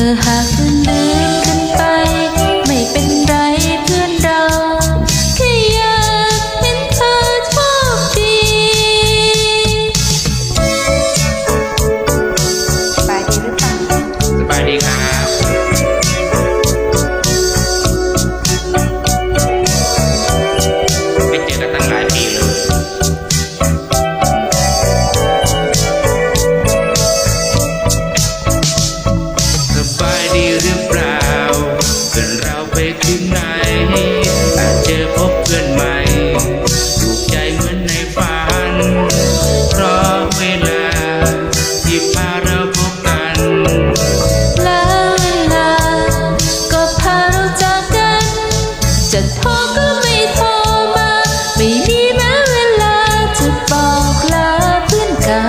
The จะโทรก็ไม่โทรมา ไม่มีแม้เวลาจะบอกลาเพื่อนเก่า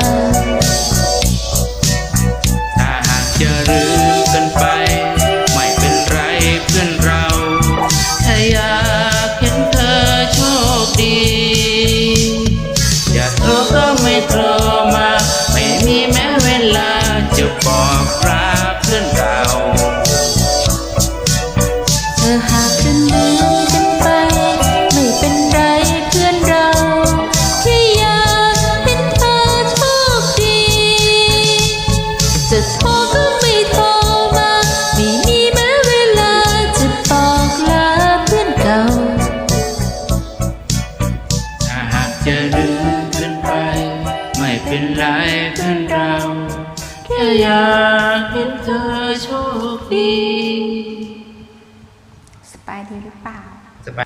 ถ้าหากจะลืมกันไป ไม่เป็นไรเพื่อนเราแค่อยากเห็นเธอโชคดี อย่าโทรก็ไม่โทรมา ไม่มีแม้เวลาจะบอกรัก เป็นไรเพื่อนเราแค่อยากเห็นเธอโชคดี สบายดีหรือเปล่า สบาย